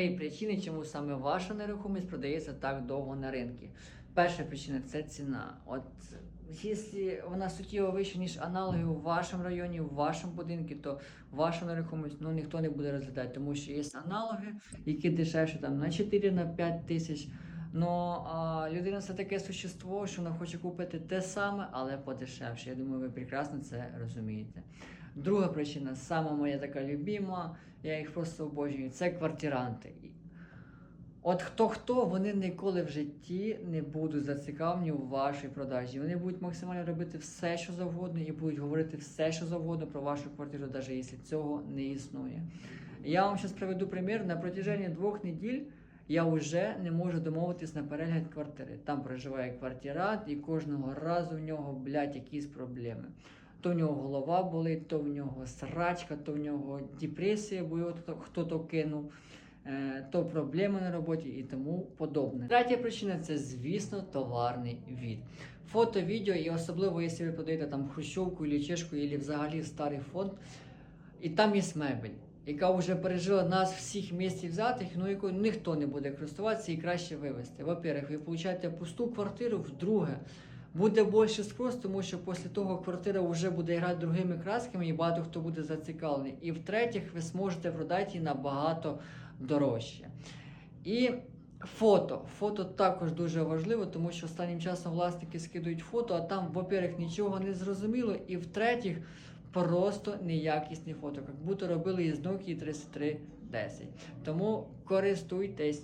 І причини, чому саме ваша нерухомість продається так довго на ринку. Перша причина це ціна. От якщо вона суттєво вища, ніж аналоги у вашому районі, у вашому будинку, то вашу нерухомість ну, ніхто не буде розглядати, тому що є аналоги, які дешевші там на 4 на 5 тисяч. Ну, а людина це таке существо, що вона хоче купити те саме, але подешевше. Я думаю, ви прекрасно це розумієте. Друга причина, сама моя така любима, я їх просто обожнюю, це квартиранти. От хто хто, вони ніколи в житті не будуть зацікавлені у вашій продажі. Вони будуть максимально робити все, що завгодно, і будуть говорити все, що завгодно про вашу квартиру, навіть якщо цього не існує. Я вам зараз приведу примір. На протяженні двох неділь я вже не можу домовитись на перегляд квартири. Там проживає квартирант, і кожного разу в нього, блядь, якісь проблеми. То в нього голова болить, то в нього срачка, то в нього депресія, бо його хто- хто-то кинув, е, то проблеми на роботі і тому подобне. Третя причина це, звісно, товарний від. Фото, відео, і особливо, якщо ви подаєте там хрущовку, чешку, або взагалі старий фонд, і там є мебель, яка вже пережила нас всіх місць взятих, ну якою ніхто не буде користуватися і краще вивезти. Во-первых, ви получаєте пусту квартиру, вдруге. Буде більше спрос, тому що після того квартира вже буде грати другими красками і багато хто буде зацікавлений. І в-третіх, ви зможете продати її набагато дорожче. І фото. Фото також дуже важливо, тому що останнім часом власники скидують фото, а там, во-первых, нічого не зрозуміло, і в-третіх, просто неякісні фото, як будто робили із Nokia 3310. Тому користуйтесь.